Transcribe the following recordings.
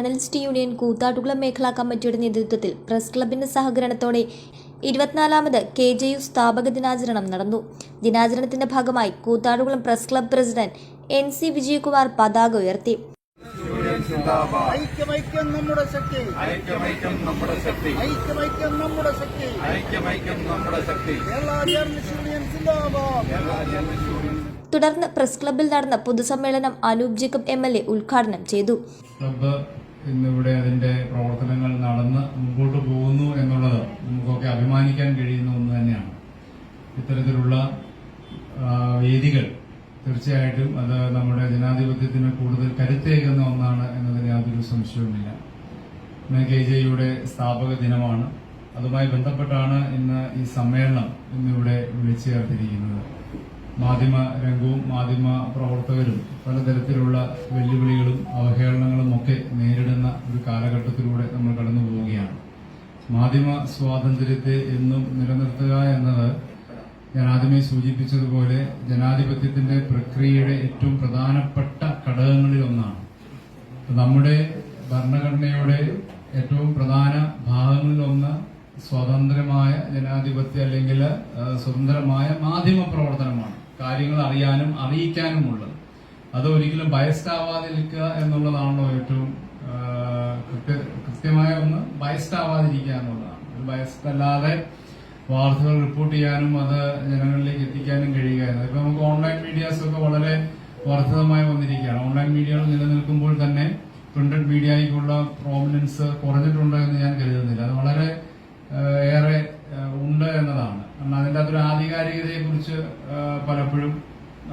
Journalist union Koothattukulam മേഖലാ കമ്മിറ്റിയുടെ നേതൃത്വത്തിൽ പ്രസ് ക്ലബിന്റെ സഹകരണത്തോടെ ഇരുപത്തിനാലാമത് കെ ജെ യു സ്ഥാപക ദിനാചരണം നടന്നു. ദിനാചരണത്തിന്റെ ഭാഗമായി Koothattukulam press club president N C Vijayakumar പതാക ഉയർത്തി. ഐക്യമൈക്യം നമ്മുടെ ശക്തി. ഐക്യമൈക്യം നമ്മുടെ ശക്തി. ഐക്യമൈക്യം നമ്മുടെ ശക്തി. ഐക്യമൈക്യം നമ്മുടെ ശക്തി. കേരള ജേർണലിസ്റ്റ് യൂണിയൻ സിന്ദാബാദ്. തുടർന്ന് പ്രസ് ക്ലബിൽ നടന്ന പൊതുസമ്മേളനം Anoop Jacob M L A ഉദ്ഘാടനം ചെയ്തു. ക്ലബ്ബ് ഇന്നിവിടെ അതിന്റെ പ്രവർത്തനങ്ങൾ നടന്ന് മുമ്പോട്ട് പോകുന്നു എന്നുള്ളത് നമുക്കൊക്കെ അഭിമാനിക്കാൻ കഴിയുന്ന ഒന്ന് തന്നെയാണ്. ഇത്തരത്തിലുള്ള വേദികൾ തീർച്ചയായിട്ടും അത് നമ്മുടെ ജനാധിപത്യത്തിന് കൂടുതൽ കരുത്തേകുന്ന ഒന്നാണ് എന്നതിന് യാതൊരു സംശയവുമില്ല. ഇന്ന് കെ ജെ യുടെ സ്ഥാപക ദിനമാണ്. അതുമായി ബന്ധപ്പെട്ടാണ് ഇന്ന് ഈ സമ്മേളനം ഇന്നിവിടെ വിളിച്ചു ചേർത്തിരിക്കുന്നത്. മാധ്യമ രംഗവും മാധ്യമ പ്രവർത്തകരും പലതരത്തിലുള്ള വെല്ലുവിളികളും അവഹേളനങ്ങളും ഒക്കെ നേരിടുന്ന ഒരു കാലഘട്ടത്തിലൂടെ നമ്മൾ കടന്നു പോവുകയാണ്. മാധ്യമ സ്വാതന്ത്ര്യത്തെ എന്നും നിലനിർത്തുക എന്നത് ഞാൻ ആദ്യമേ സൂചിപ്പിച്ചതുപോലെ ജനാധിപത്യത്തിന്റെ പ്രക്രിയയുടെ ഏറ്റവും പ്രധാനപ്പെട്ട ഘടകങ്ങളിൽ ഒന്നാണ്. നമ്മുടെ ഭരണഘടനയുടെ ഏറ്റവും പ്രധാന ഭാഗങ്ങളിലൊന്ന് സ്വതന്ത്രമായ ജനാധിപത്യ അല്ലെങ്കിൽ സ്വതന്ത്രമായ മാധ്യമ പ്രവർത്തനമാണ്. കാര്യങ്ങൾ അറിയാനും അറിയിക്കാനും ഉള്ളത് അത് ഒരിക്കലും ബയസ്ഡ് ആവാതിരിക്കുക എന്നുള്ളതാണല്ലോ ഏറ്റവും കൃത്യമായ ഒന്ന്. ബയസ്ഡ് ആവാതിരിക്കുക എന്നുള്ളതാണ്. ഒരു ബയസ്ഡ് അല്ലാതെ വാർത്തകൾ റിപ്പോർട്ട് ചെയ്യാനും അത് ജനങ്ങളിലേക്ക് എത്തിക്കാനും കഴിയുക ഇപ്പൊ നമുക്ക് ഓൺലൈൻ മീഡിയാസ് ഒക്കെ വളരെ വർദ്ധിതമായി വന്നിരിക്കുകയാണ്. ഓൺലൈൻ മീഡിയകൾ നിലനിൽക്കുമ്പോൾ തന്നെ പ്രിന്റഡ് മീഡിയയ്ക്കുള്ള പ്രോമിനൻസ് കുറഞ്ഞിട്ടുണ്ട് എന്ന് ഞാൻ കരുതുന്നില്ല. അത് വളരെ ഏറെ ഉണ്ട് എന്നതാണ്. കാരണം അതിന്റെ അതൊരു ആധികാരികതയെ കുറിച്ച് പലപ്പോഴും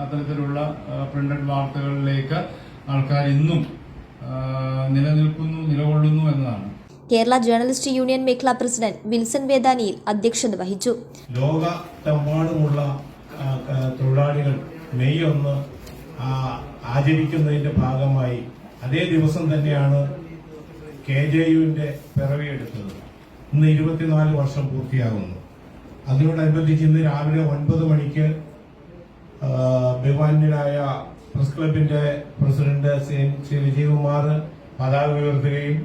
അത്തരത്തിലുള്ള പ്രിന്റഡ് വാർത്തകളിലേക്ക് ആൾക്കാർ ഇന്നും നിലനിൽക്കുന്നു നിലകൊള്ളുന്നു എന്നതാണ്. കേരള ജേർണലിസ്റ്റ് യൂണിയൻ മേഖലാ പ്രസിഡന്റ് വിൽസൺ വേദാനിയിൽ അധ്യക്ഷത വഹിച്ചു. ലോകത്തെമ്പാടുമുള്ള തൊഴിലാളികൾ മെയ് ഒന്ന് ആചരിക്കുന്നതിന്റെ ഭാഗമായി അതേ ദിവസം തന്നെയാണ് കെ ജെ യുവിന്റെ പിറവിയെടുത്തത്. ഇന്ന് ഇരുപത്തിനാല് വർഷം പൂർത്തിയാകുന്നു. അതിനോടനുബന്ധിച്ച് ഇന്ന് രാവിലെ ഒൻപത് മണിക്ക് ബഹുമാന്യനായ പ്രസ് ക്ലബിന്റെ പ്രസിഡന്റ് ശ്രീ വിജയകുമാർ പതാക ഉയർത്തുകയും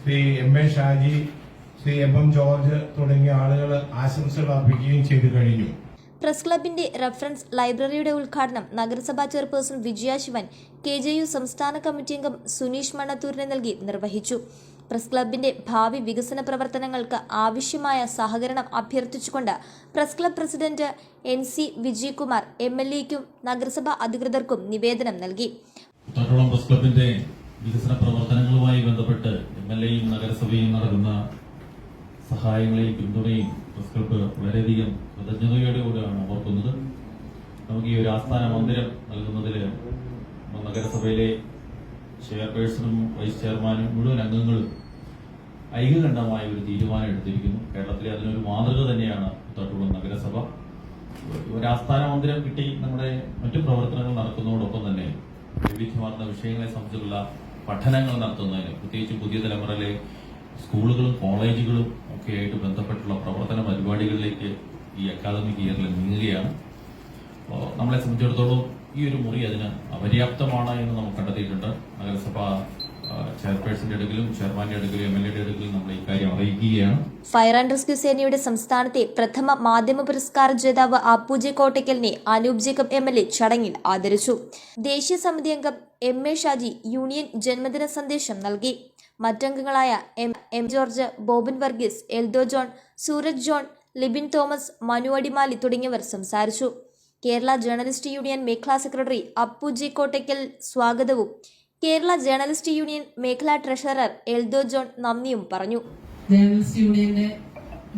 Shri M A Shaji Shri M M George തുടങ്ങിയ ആളുകൾ ആശംസകൾ അർപ്പിക്കുകയും ചെയ്തു കഴിഞ്ഞു. പ്രസ് ക്ലബിന്റെ റഫറൻസ് ലൈബ്രറിയുടെ ഉദ്ഘാടനം നഗരസഭാ chairperson Vijaya Sivan K J U സംസ്ഥാന കമ്മിറ്റി അംഗം സുനീഷ് മണ്ണത്തൂരിനെ നൽകി നിർവഹിച്ചു. പ്രസ് ക്ലബിന്റെ ഭാവി വികസന പ്രവർത്തനങ്ങൾക്ക് ആവശ്യമായ സഹകരണം അഭ്യർത്ഥിച്ചുകൊണ്ട് press club president N C Vijayakumar M L എക്കും നഗരസഭാ അധികൃതർക്കും നിവേദനം നൽകി. പ്രസ് ക്ലബിന്റെ വികസന പ്രവർത്തനങ്ങളുമായി ബന്ധപ്പെട്ട് എം എൽ എയും നഗരസഭയും നടത്തുന്ന സഹായങ്ങളെയും പിന്തുണയും പ്രസ് ക്ലബ്ബ് വളരെയധികം കൃതജ്ഞതയോടെയാണ് ഓർക്കുന്നത്. നമുക്ക് ഈ ഒരു ആസ്ഥാന മന്ദിരം നൽകുന്നതിൽ നഗരസഭയിലെ ചെയർപേഴ്സണും വൈസ് ചെയർമാനും മുഴുവൻ അംഗങ്ങളും ഐകകണ്ഠമായ ഒരു തീരുമാനം എടുത്തിരിക്കുന്നു. കേരളത്തിലെ അതിനൊരു മാതൃക തന്നെയാണ് തട്ടുകുളം നഗരസഭ. ഒരു ആസ്ഥാന മന്ദിരം കിട്ടി നമ്മുടെ മറ്റു പ്രവർത്തനങ്ങൾ നടക്കുന്നതോടൊപ്പം തന്നെ വൈവിധ്യമാർന്ന വിഷയങ്ങളെ സംബന്ധിച്ചുള്ള പഠനങ്ങൾ നടത്തുന്നതിന് പ്രത്യേകിച്ച് പുതിയ തലമുറയിലെ സ്കൂളുകളും കോളേജുകളും ഒക്കെ ആയിട്ട് ബന്ധപ്പെട്ടുള്ള പ്രവർത്തന പരിപാടികളിലേക്ക് ഈ അക്കാദമിക് ഇയറിൽ നീങ്ങുകയാണ്. നമ്മളെ സംബന്ധിച്ചിടത്തോളം ഈ ഒരു മുറി അതിന് അപര്യാപ്തമാണ് എന്ന് നമ്മൾ കണ്ടെത്തിയിട്ടുണ്ട്. നഗരസഭ ചെയർപേഴ്സന്റെ അടുക്കലും ചെയർമാന്റെ അടുക്കലും എം എൽ എയുടെ അടുക്കലും നമ്മൾ ഇക്കാര്യം അറിയിക്കുകയാണ്. ഫയർ ആൻഡ് റെസ്ക്യൂ സേനയുടെ സംസ്ഥാനത്തെ പ്രഥമ മാധ്യമ പുരസ്കാര ജേതാവ് Appuji കോട്ടയ്ക്കലിനെ Anoop Jacob M L A ചടങ്ങിൽ ആദരിച്ചു. ദേശീയ സമിതി അംഗം എം എ ഷാജി യൂണിയൻ ജന്മദിന സന്ദേശം നൽകി. മറ്റംഗങ്ങളായ M M George Bobin Varghese Eldho John Sooraj John Libin Thomas Manu Adimali തുടങ്ങിയവർ സംസാരിച്ചു. കേരള ജേർണലിസ്റ്റ് യൂണിയൻ മേഖലാ സെക്രട്ടറി അപ്പുജി കോട്ടയ്ക്കൽ സ്വാഗതവും. കേരള ജേർണലിസ്റ്റ് യൂണിയൻ മേഖലാ ട്രഷറർ എൽദോ ജോൺ നന്ദിയും പറഞ്ഞു. ജേർണലിസ്റ്റ് യൂണിയന്റെ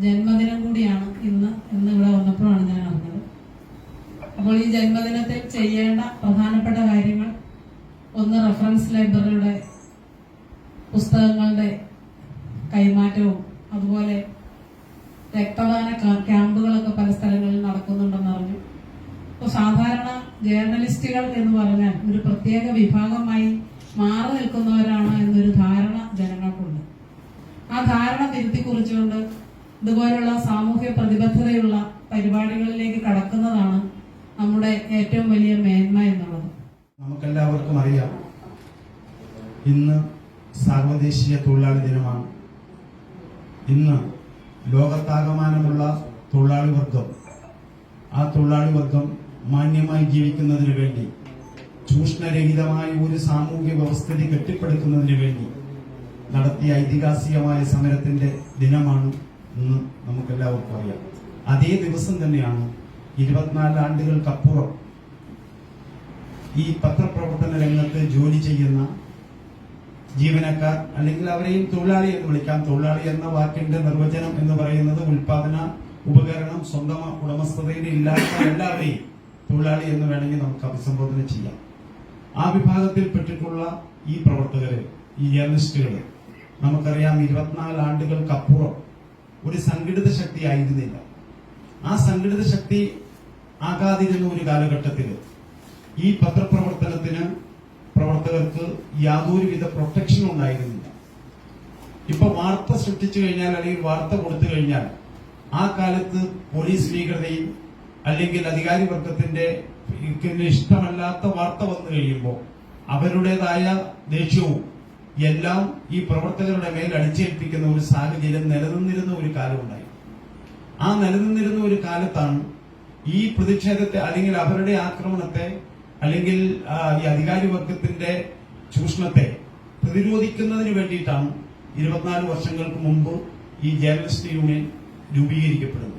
ജന്മദിനം കൂടിയാണ് ഇന്ന് ഇന്ന് ഇവിടെ വന്നപ്പോഴാണ് ഞാൻ അറിഞ്ഞത്. അപ്പോൾ ഈ ജന്മദിനത്തിൽ ചെയ്യേണ്ട പ്രധാനപ്പെട്ട കാര്യങ്ങൾ ഒന്ന് റഫറൻസ് ലൈബ്രറിയുടെ പുസ്തകങ്ങളുടെ കൈമാറ്റവും അതുപോലെ രക്തദാന ക്യാമ്പുകളൊക്കെ പല സ്ഥലങ്ങളിൽ നടക്കുന്നുണ്ടെന്ന് അറിഞ്ഞു. സാധാരണ ജേർണലിസ്റ്റുകൾ എന്ന് പറഞ്ഞാൽ ഒരു പ്രത്യേക വിഭാഗമായി മാറി നിൽക്കുന്നവരാണ് എന്നൊരു ധാരണ ജനങ്ങൾക്കുണ്ട്. ആ ധാരണ തിരുത്തി കുറിച്ചുകൊണ്ട് ഇതുപോലുള്ള സാമൂഹ്യ പ്രതിബദ്ധതയുള്ള പരിപാടികളിലേക്ക് കടക്കുന്നതാണ് നമ്മുടെ ഏറ്റവും വലിയ മേന്മ എന്നുള്ളത്. നമുക്കെല്ലാവർക്കും അറിയാം ഇന്ന് സാർവദേശീയ തൊഴിലാളി ദിനമാണ്. ഇന്ന് ലോകത്താകമാനമുള്ള തൊഴിലാളി വർഗം ആ തൊഴിലാളി വർഗം മാന്യമായി ജീവിക്കുന്നതിന് വേണ്ടി ചൂഷണരഹിതമായ ഒരു സാമൂഹ്യ വ്യവസ്ഥിതി കെട്ടിപ്പടുക്കുന്നതിന് വേണ്ടി നടത്തിയ ഐതിഹാസികമായ സമരത്തിന്റെ ദിനമാണ് ഇന്ന് നമുക്കെല്ലാവർക്കും അറിയാം. അതേ ദിവസം തന്നെയാണ് ഇരുപത്തിനാല് ആണ്ടുകൾക്കപ്പുറം ഈ പത്രപ്രവർത്തന രംഗത്ത് ജോലി ചെയ്യുന്ന ജീവനക്കാർ അല്ലെങ്കിൽ അവരെയും തൊഴിലാളി എന്ന് വിളിക്കാം. തൊഴിലാളി എന്ന വാക്കിന്റെ നിർവചനം എന്ന് പറയുന്നത് ഉൽപാദന ഉപകരണം സ്വന്തം ഉടമസ്ഥതയിൽ ഇല്ലാത്ത എല്ലാവരെയും തൊഴിലാളി എന്ന് വേണമെങ്കിൽ നമുക്ക് അഭിസംബോധന ചെയ്യാം. ആ വിഭാഗത്തിൽപ്പെട്ടിട്ടുള്ള ഈ പ്രവർത്തകര് ഈ ജേർണലിസ്റ്റുകൾ നമുക്കറിയാം ഇരുപത്തിനാല് ആണ്ടുകൾക്കപ്പുറം ഒരു സംഘടിത ശക്തി ആയിരുന്നില്ല. ആ സംഘടിത ശക്തി ആകാതിരുന്ന ഒരു കാലഘട്ടത്തിൽ ഈ പത്രപ്രവർത്തനത്തിന് പ്രവർത്തകർക്ക് യാതൊരുവിധ പ്രൊട്ടക്ഷനും ഉണ്ടായിരുന്നില്ല. ഇപ്പൊ വാർത്ത സൃഷ്ടിച്ചു കഴിഞ്ഞാൽ അല്ലെങ്കിൽ വാർത്ത കൊടുത്തു കഴിഞ്ഞാൽ ആ കാലത്ത് പോലീസ് ഭീകരതയും അല്ലെങ്കിൽ അധികാരി വർഗത്തിന്റെ ഇഷ്ടമല്ലാത്ത വാർത്ത വന്നു കഴിയുമ്പോൾ അവരുടേതായ ദേഷ്യവും എല്ലാം ഈ പ്രവർത്തകരുടെ മേൽ അടിച്ചേൽപ്പിക്കുന്ന ഒരു സാഹചര്യം നിലനിന്നിരുന്ന ഒരു കാലമുണ്ടായി. ആ നിലനിന്നിരുന്ന ഒരു കാലത്താണ് ഈ പ്രതിഷേധത്തെ അല്ലെങ്കിൽ അവരുടെ ആക്രമണത്തെ അല്ലെങ്കിൽ ഈ അധികാരി വർഗത്തിന്റെ ചൂഷണത്തെ പ്രതിരോധിക്കുന്നതിന് വേണ്ടിയിട്ടാണ് ഇരുപത്തിനാല് വർഷങ്ങൾക്ക് മുമ്പ് ഈ ജേർണലിസ്റ്റ് യൂണിയൻ രൂപീകരിക്കപ്പെടുന്നത്.